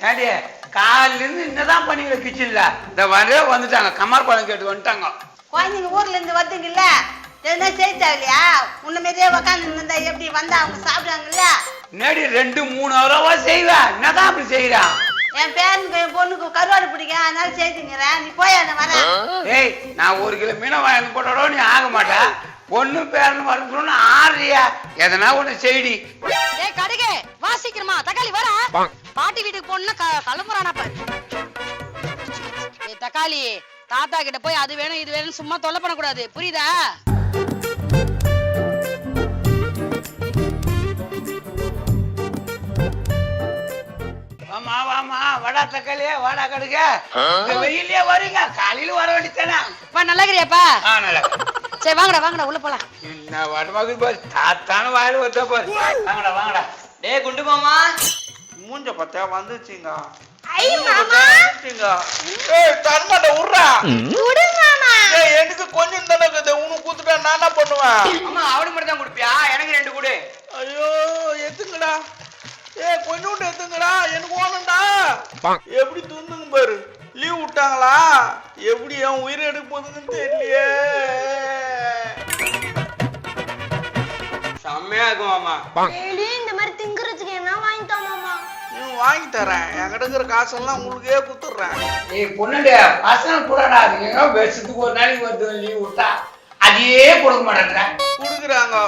ஏண்டி காலையில இருந்து என்னதான் பண்ணீங்க கிச்சன்ல இந்த வரவே வந்துட்டாங்க. கமார் பழம் கேட்டு வந்துட்டாங்க. குழந்தைங்க ஊர்ல இருந்து வருதுங்கல்ல எதுனா செய்தா இல்லையா உன்ன மாரியே உக்காந்து இருந்தா எப்படி வந்தா அவங்க சாப்பிடுவாங்கல்ல? என்னடி ரெண்டு மூணு ஹவரவா செய்வேன் என்னதான் அப்படி செய்யறா என் பேரனுக்கு என் பொண்ணுக்கு கருவாடு பிடிக்கும் அதனால செய்துங்கிறேன் நீ போய் அந்த வரேன் ஏய் நான் ஒரு கிலோ மீனை வாங்கி போட்டோட நீ ஆக மாட்டேன் பொண்ணு பேரன் வரணும்னு ஆறியா எதனா ஒண்ணு செய்டி. ஏய் கடுகு வாசிக்கிறமா தக்காளி வர பாட்டி வீட்டுக்கு போனா கிளம்புறானா பாரு. தக்காளி தாத்தா கிட்ட போய் அது வேணும் இது வேணும் சும்மா தொல்லை பண்ணக்கூடாது. புரியுதா? வாமா வாமா வடா தக்காளியே வாடா கடுக. இந்த வெயிலே வரீங்க காலையில வர வேண்டியதானே பா நல்லா இருக்கிறியாப்பா? ஆ நல்லா சரி வாங்கடா வாங்கடா உள்ள போலாம். என்ன வடமாக்கு பாரு தாத்தான வாயில வந்தா பாரு வாங்கடா வாங்கடா. டேய் குண்டு மாமா மூஞ்ச பார்த்தா வந்துச்சுங்க ஐ மாமா. வந்துச்சுங்க. ஏய் தரமாட்ட உர்றா. குடு மாமா. ஏய் எனக்கு கொஞ்சம் தானே உனக்கு குத்துட்டா நான் என்ன பண்ணுவேன்? அம்மா அவனுக்கு மட்டும் தான் கொடுப்பியா? எனக்கு ரெண்டு கொடு. ஐயோ எத்துங்கடா. ஏய் கொஞ்சோண்டு எத்துங்கடா. எனக்கு ஓணும்டா எப்படி துந்துங்க பாரு. லீவ் விட்டாங்களா? எப்படி என் உயிர் எடுக்க போகுதுன்னு தெரியலையே. செம்மையா இருக்கும் மாமா வாங்கி தரேன். என்கிட்ட இருக்கிற காசெல்லாம் உங்களுக்கே குத்துடுறேன் ஏய் பொண்ணுடைய பசங்க கூடடா எங்க வருஷத்துக்கு ஒரு நாளைக்கு வருது லீவ் விட்டா அதையே கொடுக்க மாட்டேங்கிற குடுக்குறாங்க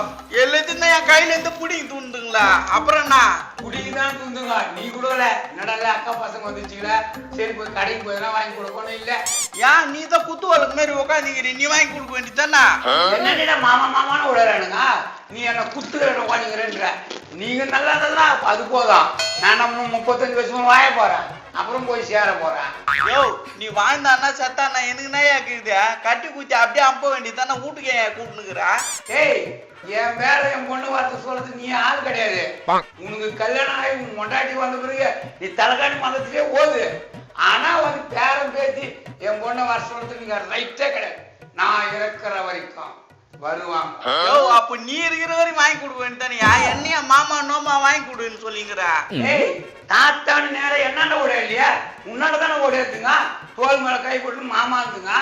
எல்லாத்தையும் தான் என் கையில இருந்து பிடிங்கி தூண்டுங்களா? அப்புறம் என்ன? குடிக்குதான் தூந்துங்க நீ கொடுக்கல என்னடா இல்ல, அக்கா பசங்க வந்துச்சுங்களா? சரி போய் கடைக்கு போய் வாங்கி கொடுக்கணும் இல்ல? ஏன் நீ தான் குத்து வழக்கு மாதிரி உட்காந்துக்கிறீ நீ வாங்கி கொடுக்க வேண்டியதானே என்னடா மாமா மாமான்னு விடுறானுங்க நீ என்ன குத்துற உட்காந்துக்கிறேன்ற நீங்க நல்லா இருந்தா அது போதும். நான் நம்ம முப்பத்தஞ்சு வருஷமா வாய போறேன். அப்புறம் போய் சேர போறேன் யோ நீ வாழ்ந்தானா செத்தானா எனக்கு என்ன கேக்குது? கட்டி குத்தி அப்படியே அம்ப வேண்டியதானே வீட்டுக்கு ஏன் கூட்டுனுக்குறா ஏய் என் மேல என் பொண்ணு வார்த்தை சொல்றது நீ ஆள் கிடையாது. உனக்கு கல்யாணம் ஆகி உன் மொண்டாட்டி வந்த பிறகு நீ தலைகாணி மதத்திலே ஓது. ஆனா வந்து பேரம் பேத்தி என் பொண்ணை வர சொல்றது நீங்க ரைட்டே கிடையாது. நான் இறக்குற வரைக்கும். வருவாங்க. யோ அப்ப நீ இருக்கிற வரையும் வாங்கி கொடுக்க வேண்டியதானே என்னைய மாமா நோமா வாங்கி கொடுன்னு சொல்லிங்கிறா தாத்தான்னு நேரம் என்னென்ன ஓட இல்லையா? உன்னால தானே ஓடிடுதுங்க தோல் மேல கை போட்டு மாமா இருந்துங்க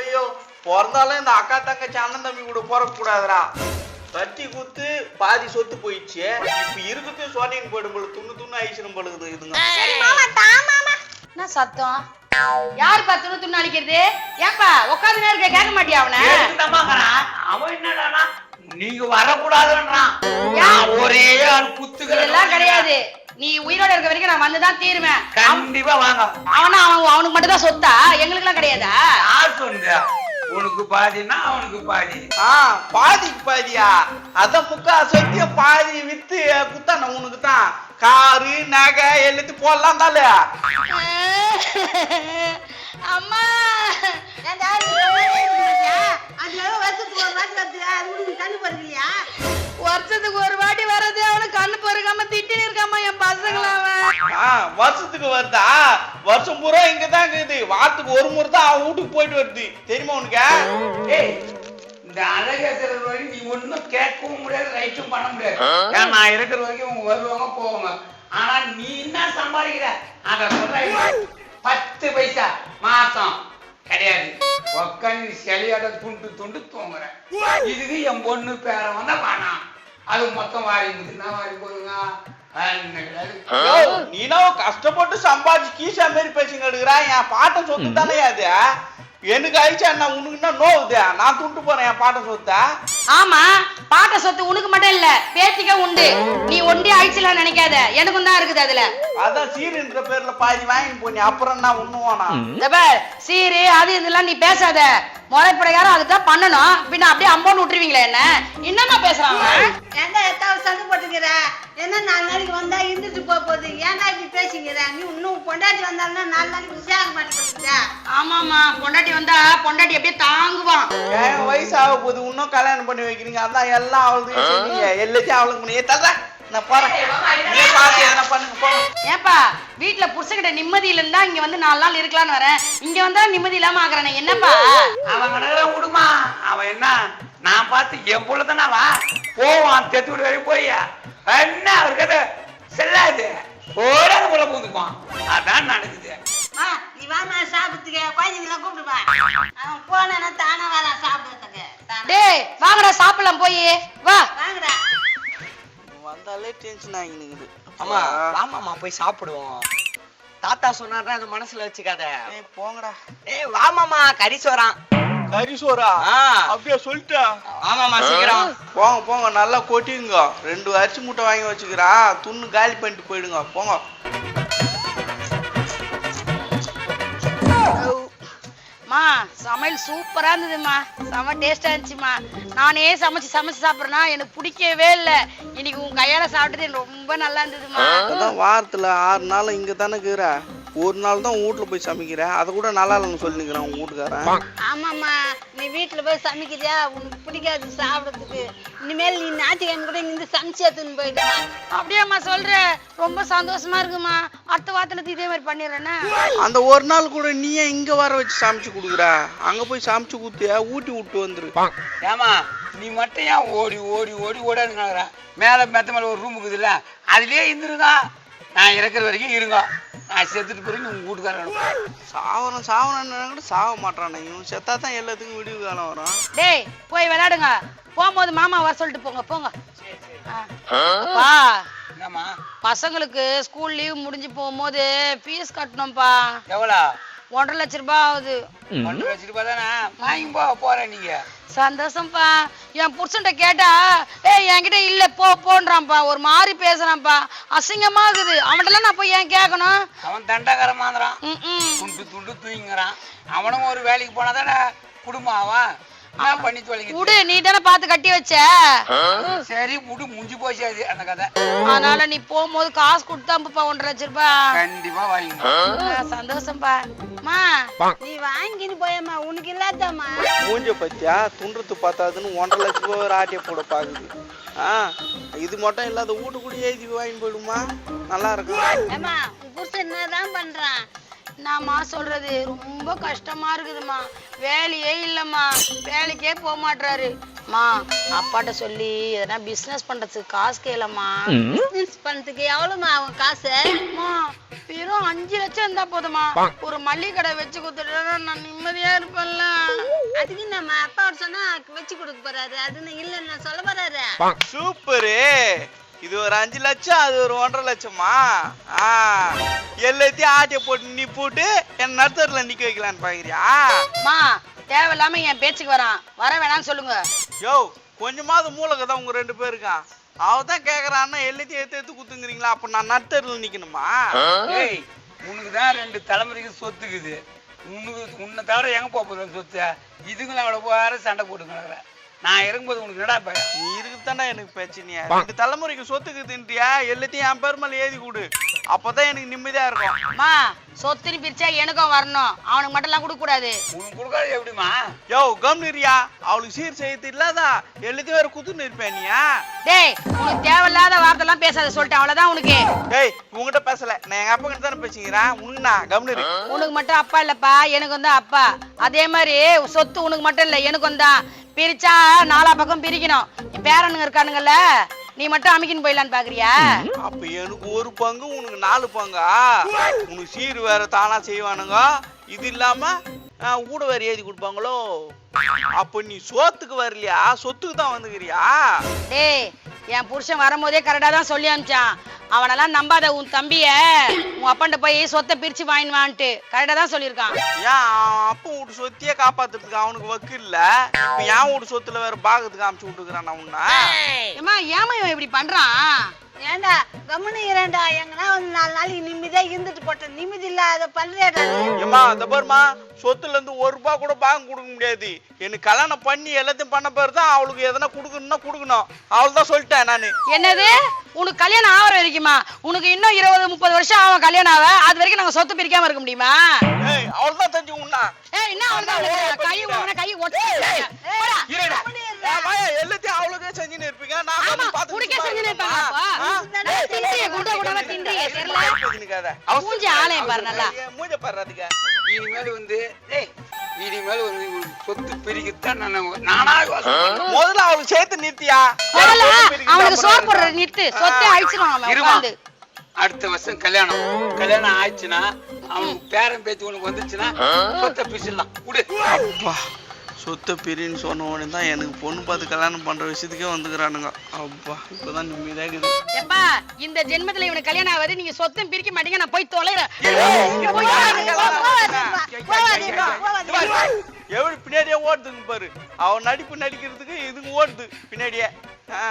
ஐயோ பிறந்தாலும் இந்த அக்கா தங்கச்சி அண்ணன் தம்பி கூட பிறக்க கூடாதுடா தட்டி குத்து பாதி சொத்து போயிடுச்சு. இப்ப இருக்கிறது சோனியன் போயிடும் போல துண்ணு துண்ணு ஐஸ்வரம் பழுகுது இதுங்க சரி மாமா தா மாமா. என்ன சத்தம்? யாருப்பா துணு துணு அடிக்கிறது ஏப்பா உட்காந்து நேரம் கேட்க மாட்டியா அவனை? அவன் என்னடானா? நீங்க வரக்கூடாதுன்றான் ஒரே ஆள் குத்துக்கிறேன் இதெல்லாம் கிடையாது. நீ உயிரோட இருக்க வரைக்கும் நான் வந்துதான் தீருவேன். கண்டிப்பா வாங்க. அவனா அவன் அவனுக்கு மட்டும் தான் சொத்தா? எங்களுக்குலாம் கிடையாதா? யார் சொன்ன உனக்கு பாதினா அவனுக்கு பாதி. ஆ. பாதிக்கு பாதியா? அதான் முக்கா சொத்திய பாதி வித்து குத்தான உனக்கு தான் காரு நகை எல்லாத்தையும் போடலாம் தானே? அம்மா! வருஷத்துக்கு ஒரு வாட்டி வர்றது அவனுக்கு கண்ணு பொறுக்காம திட்டின்னு இருக்காம என் பசங்களை அவன். வருஷத்துக்கு வருதா? வருஷம் பூரா இங்க தான் இருக்குது. வாரத்துக்கு ஒரு முறை தான் அவன் வீட்டுக்கு போயிட்டு வருது. தெரியுமா உனக்கு? ஏய் இந்த அழகேசர் வரைக்கும் நீ ஒண்ணும் கேட்கவும் முடியாது ரைட்டும் பண்ண முடியாது. ஏன்னா நான் இருக்கிற வரைக்கும் அவங்க வருவாங்க போவாங்க. ஆனா நீ என்ன சம்பாதிக்கிற? அத சொல்ற பத்து பைசா மாசம். கிடையாது. உக்காந்து சிலையோட துண்டு துண்டு தூங்குறேன். இதுக்கு என் பொண்ணு பேரை வந்தா வேணாம். அது மொத்தம் வாரி முதுனா வாரி. யோ, நீனா கஷ்டப்பட்டு சம்பாதிச்சு கீசா மாரி பேசிங்க எடுக்கிறா என் பாட்டன் சொத்து தானே அது எனக்கு ஆயிடுச்சா என்ன? உனக்கு என்ன நோவுது நான் துண்டு போறேன் என் பாட்டன் சொத்தை? ஆமா பாட்ட சொத்து உனக்கு மட்டும் இல்ல பேத்திக்க உண்டு. நீ ஒண்டி அழிச்சலாம் நினைக்காத. எனக்கும் தான் இருக்குது அதுல. அதான் சீருன்ற பேர்ல பாதி வாங்கிட்டு போனி அப்புறம் என்ன ஒண்ணுவானா இந்த பார் சீரு அது இதெல்லாம் நீ பேசாத. முறை பிரகாரம் அதுதான் பண்ணணும். பின்ன அப்படியே அம்போன்னு விட்டுருவீங்களே என்ன? பேசுறான் அவன்? ஏன்டா எத்தாவது சண்டை போட்டுக்கிற? என்ன நாலு நாளைக்கு வந்தா இருந்துட்டு போக போகுது? ஏன்டா இப்படி பேசிக்கிற? நீ இன்னும் பொண்டாட்டி வந்தாலும்னா நாலு நாளைக்கு உஷாக மாட்டேங்குது ஆமாமா பொண்டாட்டி வந்தா பொண்டாட்டி அப்படியே தாங்குவான். வயசு ஆக போகுது? இன்னும் கல்யாணம் பண்ணி வைக்கிறீங்க. அதான் எல்லாம் அவளுக்கு சொன்னீங்க எல்லாத்தையும் அவளுக்கு பண்ணி தர நான் போறேன். நீ பார்த்து எதனா பண்ணுங்க. போங்க ஏப்பா வீட்டுல புருஷகிட்ட நிம்மதி இல்லைன்னா இங்க வந்து நாலு நாள் இருக்கலாம்னு வரேன். இங்க வந்தா நிம்மதி இல்லாம ஆகுறானே என்னப்பா? அவன் விடுமா. அவன் என்ன? நான் பார்த்து என் புள்ள தானே அவன்? போவான். தெத்து விட்டு வரைக்கும் போய். என்ன அவருக்கு அது செல்லாது. போட உள்ள பூந்துக்குவான். அதான் நடக்குது. மா நீ வாமா சாப்பிட்டுக்க குழந்தைங்கள கூப்பிட்டு வா அவன் போனா தானே வரான் சாப்பிடுறதுக்கு. டேய் வாங்கடா சாப்பிடலாம் போய். வா. வாங்கடா. வந்தாலே டென்ஷன் ஆகினுக்குது. ஆமா வாமாமா போய் சாப்பிடுவோம். தாத்தா சொன்னார்னா அந்த மனசுல வச்சுக்காத. ஏய் போங்கடா. ஏய் வாமாமா கறி சோறான். ஆ. அப்படியே சொல்லிட்டா. ஆமாமா சீக்கிரம். போங்க போங்க நல்லா கொட்டிங்க ரெண்டு அரிசி மூட்டை வாங்கி வச்சுக்கிறேன் துண்ணு காலி பண்ணிட்டு போயிடுங்க. போங்க. மா சமையல் சூப்பரா இருந்ததுமா செம டேஸ்டா இருந்துச்சுமா நானே சமைச்சு சமைச்சு சாப்பிட்றேன்னா எனக்கு பிடிக்கவே இல்லை. இன்னைக்கு உன் கையால சாப்பிட்டது ரொம்ப நல்லா இருந்ததுமா அதான் வாரத்துல ஆறு நாள் இங்க தானே இருக்கிற. ஒரு நாள் தான் வீட்ல போய் சமைக்கிறேன் அதை கூட நல்லா இல்லைன்னு சொல்லி நிக்கிறேன் உங்க வீட்டுக்காரன். ஆமாம்மா நீ வீட்டுல போய் சமைக்கிறியா? உனக்கு பிடிக்காது சாப்பிடறதுக்கு. இனிமேல் நீ ஞாயிற்றுக்கிழமை கூட இங்க சமைச்சு எடுத்துன்னு போயிடுமா அப்படியாம்மா சொல்ற? ரொம்ப சந்தோஷமா இருக்குமா? அடுத்த வாரத்துல இதே மாதிரி பண்ணிடுறேன்னா? அந்த ஒரு நாள் கூட நீ ஏன் இங்க வர வச்சு சமைச்சு கொடுக்குற. அங்க போய் சமைச்சு கொடுத்தியா ஊட்டி விட்டு வந்துரு. ஏமா நீ மட்டும் ஏன் ஓடி ஓடி ஓடி ஓடாதுங்கிற மேலே மெத்த மேலே ஒரு ரூம் இருக்குதுல்ல அதுலயே இருந்துருங்க. நான் இறக்குற வரைக்கும் இருங்க. நான் செத்துட்டு பிறகு உங்க வீட்டுக்காரன் சாவரம் சாவரம் கூட சாவ மாட்டானே. இவன் செத்தா தான் எல்லாத்துக்கும் விடிவு காலம் வரும். டேய் போய் விளையாடுங்க. போகும்போது மாமா வர சொல்லிட்டு போங்க போங்க. என்னம்மா? பசங்களுக்கு ஸ்கூல் லீவ் முடிஞ்சு போகும்போது ஃபீஸ் கட்டணும்ப்பா எவ்வளோ? ஒன்றரை லட்ச ரூபாய் ஆகுது ஒன்றரை லட்ச ரூபாய் தானே வாங்கி போ போறேன் நீங்க. சந்தோஷம்ப்பா என் புருஷன்ட்ட கேட்டா ஏய் என்கிட்ட இல்ல போ போன்றான்ப்பா. ஒரு மாதிரி பேசுறான்ப்பா. அசிங்கமா இருக்குது. அவன்கிட்டலாம் நான் போய் ஏன் கேட்கணும் அவன் தண்டகரமாந்துறான். துண்டு துண்டு தூங்கிங்கிறான். அவனும் ஒரு வேலைக்கு போனா தானே குடும்பம் அவன் என்ன பண்ணி தொலைங்க? விடு நீ தானே பார்த்து கட்டி வச்ச? சரி விடு முடிஞ்சு போச்சு அது அந்த கதை. அதனால நீ போகும்போது காசு கொடுத்தாப்பா ஒன்றரை லட்ச ரூபாய். கண்டிப்பா வாங்கிங்க ஆ, சந்தோஷம்ப்பா மா நீ வாங்கின்னு போயம்மா உனக்கு இல்லாதம்மா. மூஞ்ச பத்தியா? துண்டுறது பார்த்தாதுன்னு ஒன்றரை லட்ச ரூபாய் ஒரு ஆட்டிய போட பாக்குது ஆ இது மட்டும் இல்லாத வீட்டு கூட எழுதி வாங்கி போயிடுமா? நல்லா இருக்கும். ஏம்மா உன் புருஷன் என்னதான் பண்றான்? நான்மா சொல்றது ரொம்ப கஷ்டமா இருக்குதுமா வேலையே இல்லம்மா. வேலைக்கே போக மாட்றாரு. மா அப்பாட்ட சொல்லி எதனா பிசினஸ் பண்றதுக்கு காசு கேளம்மா. பிசினஸ் பண்றதுக்கு எவ்வளவுமா ஆகும் காசு? அம்மா வெறும் அஞ்சு லட்சம் இருந்தா போதுமா ஒரு மல்லிகை கடை வச்சு கொடுத்துட்டா நான் நிம்மதியா இருப்பேன்ல. அதுக்கு நம்ம அப்பா சொன்னா வச்சு கொடுக்க போறாரு. அதுன்னு இல்லைன்னு நான் சொல்ல போறாரு? சூப்பரு. இது ஒரு அஞ்சு லட்சம் அது ஒரு ஒன்றரை லட்சமா? ஆ. எல்லாத்தையும் ஆட்டிய போட்டு நீ போட்டு என் நடுத்தரில் நிக்க வைக்கலான்னு பாக்குறியா? மா தேவையில்லாம என் பேச்சுக்கு வரான். வர வேணாம்னு சொல்லுங்க. யோ கொஞ்சமாவது மூலக தான் உங்க ரெண்டு பேருக்கான் அவ தான் கேக்குறான்னா எல்லாத்தையும் எடுத்து எடுத்து குத்துங்கிறீங்களா? அப்ப நான் நடுத்தரில் நிக்கணுமா? ஏய் உனக்கு தான் ரெண்டு தலைமுறைக்கு சொத்துக்குது உனக்கு உன்னை தவிர எங்க போக சொத்து? இதுங்களும் அவளை போகிற சண்டை போட்டுக்கிறாங்க நான் இருக்கும்போது உனக்கு என்னடா பயம் நீ இருக்குதானே எனக்கு பிரச்சனையா ரெண்டு தலைமுறைக்கு சொத்துக்குதுன்றியா எல்லாத்தையும் என் பேர் மேல எழுதி கொடு. அப்பதான் எனக்கு நிம்மதியா இருக்கும். மா சொத்துன்னு பிரிச்சா எனக்கும் வரணும். அவனுக்கு மட்டும் எல்லாம் கொடுக்க கூடாது. உனக்கு கொடுக்காது எப்படிமா யோ கம்னிரியா அவளுக்கு சீர் செய்யறது இல்லாதா? எல்லாத்தையும் வேற குத்துன்னு இருப்பேன் நீயா டேய் உனக்கு தேவையில்லாத வார்த்தைலாம் பேசாத சொல்லிட்டேன். அவ்வளவுதான் உனக்கு. ஏய் உங்ககிட்ட பேசல. நான் எங்க அப்பா கிட்ட தானே பேசிக்கிறேன். உன்னா கம்னிரு உனக்கு மட்டும் அப்பா இல்லப்பா எனக்கு வந்து அப்பா. அதே மாதிரி சொத்து உனக்கு மட்டும் இல்ல எனக்கும் தான். பிரிச்சா நாலா பக்கம் பிரிக்கணும். என் பேரனுங்க இருக்கானுங்கல்ல நீ மட்டும் அமைக்கின்னு போயிடலான்னு பாக்குறியா? அப்ப எனக்கு ஒரு பங்கு உனக்கு நாலு பங்கா? உனக்கு சீர் வேற தானா செய்வானுங்க. இது இல்லாம ஊட வேற எழுதி கொடுப்பாங்களோ? அப்ப நீ சோத்துக்கு வரலையா? சொத்துக்கு தான் வந்துக்கிறியா? டேய் என் புருஷன் வரும்போதே கரெக்டா தான் சொல்லி அனுப்பிச்சான். அவனெல்லாம் நம்பாத உன் தம்பிய உன் அப்பன்ட்ட போய் சொத்தை பிரிச்சு வாங்கினுவான்ட்டு. கரெக்டா தான் சொல்லியிருக்கான். ஏன் அவன் அப்பா வீட்டு சொத்தையே காப்பாத்துறதுக்கு அவனுக்கு வக்கு இல்ல? இப்ப என் வீட்டு சொத்துல வேற பாகத்துக்கு அமுச்சு விட்டுக்கிறான் உன்ன. ஏமா ஏமா இவன் இப்படி பண்றான்? ஏண்டா கம்முனு இரண்டா எங்கன்னா வந்து நாலு நாளைக்கு நிம்மதியா இருந்துட்டு போட்டேன் நிம்மதி இல்லாத? ஏமா இந்த பாருமா சொத்துல இருந்து ஒரு ரூபாய் கூட பாகம் கொடுக்க முடியாது. எனக்கு கல்யாணம் பண்ணி எல்லாத்தையும் பண்ண பேர் தான் அவளுக்கு எதனா கொடுக்கணும்னா கொடுக்கணும். அவள் தான் சொல்லிட்டேன் நானு. என்னது? உனக்கு கல்யாணம் ஆகிற வரைக்குமா? உனக்கு இன்னும் இருபது முப்பது வருஷம் ஆகும் கல்யாணம் ஆக. அது வரைக்கும் நாங்க சொத்து பிரிக்காம இருக்க முடியுமா? ஏய் அவள் தான் தெரிஞ்சு உண்ணா ஏய் என்ன அவ்வளவுதான் கை வாங்கினா கை ஒட்டு செஞ்சுன்னு இருப்பீங்க. நான் வந்து? இருப்பாங்க குண்டை தெரியல? மூஞ்சி பாரு நல்லா. மூஞ்ச பாரு அதுக்கு. இனிமேல் வந்து ஏய் இனிமேல் வந்து உனக்கு சொத்து பிரிக்கத்தான் நான். முதல்ல அவளுக்கு சேர்த்து நிறுத்தியா? முதல்ல அவனுக்கு போடுற நிறுத்து. சொத்தை அழிச்சிடும் அவன் அடுத்த வருஷம் கல்யாணம். கல்யாணம் ஆயிடுச்சுன்னா அவனுக்கு பேரன் பேத்தி உனக்கு வந்துச்சுன்னா சொத்தை பிசிடலாம் விடு. அப்பா. சொத்தை பிரின்னு சொன்ன உடனே தான் எனக்கு பொண்ணு பார்த்து கல்யாணம் பண்ற விஷயத்துக்கே வந்துக்கிறானுங்க அப்பா இப்பதான் நிம்மதியா இருக்குது எப்பா இந்த ஜென்மத்துல இவனுக்கு கல்யாணம் ஆகாது நீங்க சொத்தம் பிரிக்க மாட்டீங்க நான் போய் தொலைறேன் எப்படி பின்னாடியே ஓடுதுங்க பாரு அவன் நடிப்பு நடிக்கிறதுக்கு இதுங்க ஓடுது பின்னாடியே ஆ